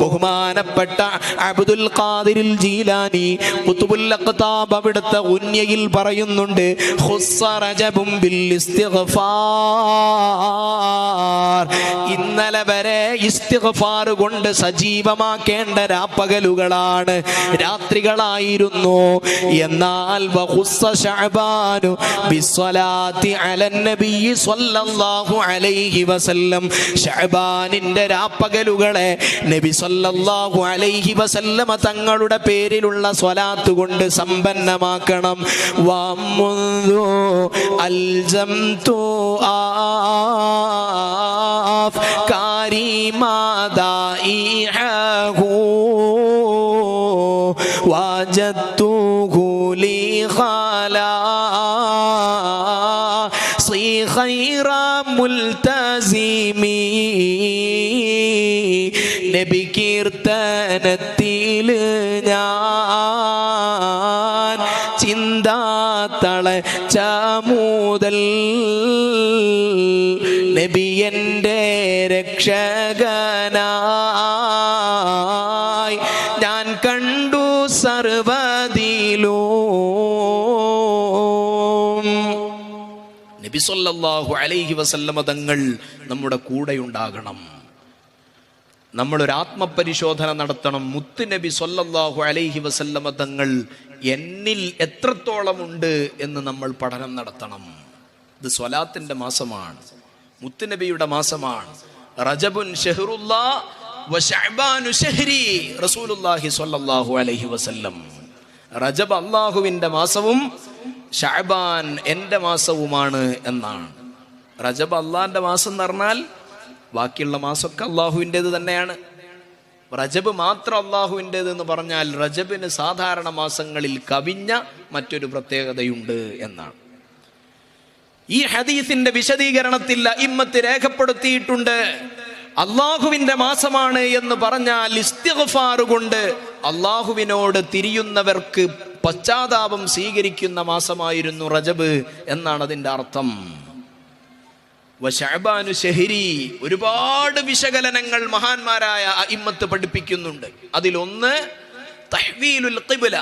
ബഹുമാനപ്പെട്ട അബ്ദുൽ ഖാദിരിൽ ജീലാനി ഖുതുബുൽ അഖ്താബ് അവിടുത്തെ ഉന്യയിൽ പറയുന്നുണ്ട് ഖുസ്സ റജബും ബിൽ ഇസ്തിഗ്ഫാർ. ഇന്നലെ വരെ ഇസ്തിഗ്ഫാർ കൊണ്ട് സജീവമാക്കേണ്ട രാപ്പകലുകളാണ്. രാത്രികളായിരുന്നു. എന്നാൽ നബി സല്ലല്ലാഹു അലൈഹി വസല്ലമ തങ്ങളുടെ പേരിലുള്ള സ്വലാത്ത് കൊണ്ട് സമ്പന്നമാക്കണം. വമുന്ദു അൽജംതു ആഫ് بما ضائعه وجدته لي خلاصي خير ملتزم. نبكر تنتي لنا. ചിന്താത്തള ചാമൂതൽ. നബി എന്റെ രക്ഷകനായി. ഞാൻ കണ്ടു സർവതിലോ നബി സല്ലല്ലാഹു അലൈഹി വസല്ലമ തങ്ങൾ നമ്മുടെ കൂടെയുണ്ടാകണം. നമ്മളൊരു ആത്മപരിശോധന നടത്തണം. മുത്ത് നബി സല്ലല്ലാഹു അലൈഹി വസല്ലമ തങ്ങൾ എന്നിൽ എത്രത്തോളം ഉണ്ട് എന്ന് നമ്മൾ പഠനം നടത്തണം. ഇത് സ്വലാത്തിന്റെ മാസമാണ്. മുത്തുനബിയുടെ മാസമാണ്. റജബുൻ അലൈഹി വസല്ലം. റജബ് അള്ളാഹുവിന്റെ മാസവും ഷഅബാൻ എന്റെ മാസവുമാണ് എന്നാണ്. റജബ് അള്ളാഹിന്റെ മാസം എന്ന് പറഞ്ഞാൽ ബാക്കിയുള്ള മാസമൊക്കെ അള്ളാഹുവിന്റെത് തന്നെയാണ്. റജബ് മാത്രം അള്ളാഹുവിന്റെത് എന്ന് പറഞ്ഞാൽ റജബിന് സാധാരണ മാസങ്ങളിൽ കവിഞ്ഞ മറ്റൊരു പ്രത്യേകതയുണ്ട് എന്നാണ്. ഈ ഹദീസിന്റെ വിശദീകരണത്തിൽ ഇമ്മത്ത് രേഖപ്പെടുത്തിയിട്ടുണ്ട് അള്ളാഹുവിന്റെ മാസമാണ് എന്ന് പറഞ്ഞാൽ ഇസ്തിഗ്ഫാർ കൊണ്ട് അള്ളാഹുവിനോട് തിരിയുന്നവർക്ക് പശ്ചാത്താപം സ്വീകരിക്കുന്ന മാസമായിരുന്നു റജബ് എന്നാണ് അതിന്റെ അർത്ഥം. വശഅബാനു ഷഹരി ഒരുപാട് വിശകലനങ്ങൾ മഹാന്മാരായ ഇമ്മത്ത് പഠിപ്പിക്കുന്നുണ്ട്. അതിലൊന്ന് തഹ്വീലുൽ ഖിബ്ല.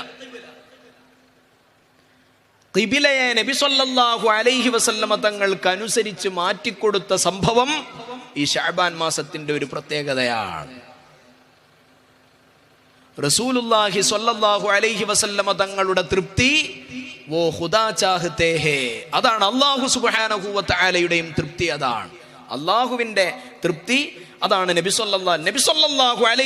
ഖിബിലയെ നബി സല്ലല്ലാഹു അലൈഹി വസല്ലമ തങ്ങൾക്ക് അനുസരിച്ച് മാറ്റിക്കൊടുത്ത സംഭവം ഈ ഷഅബാൻ മാസത്തിന്റെ ഒരു പ്രത്യേകതയാണ്. റസൂലുല്ലാഹി സല്ലല്ലാഹു അലൈഹി വസല്ലമ തങ്ങളുടെ തൃപ്തി വോ അതാണ് അള്ളാഹു തആലയുടെയും തൃപ്തി അതാണ്. അള്ളാഹുവിന്റെ തൃപ്തി അതാണ് നബി നബിസൊല്ലാഹു അലൈ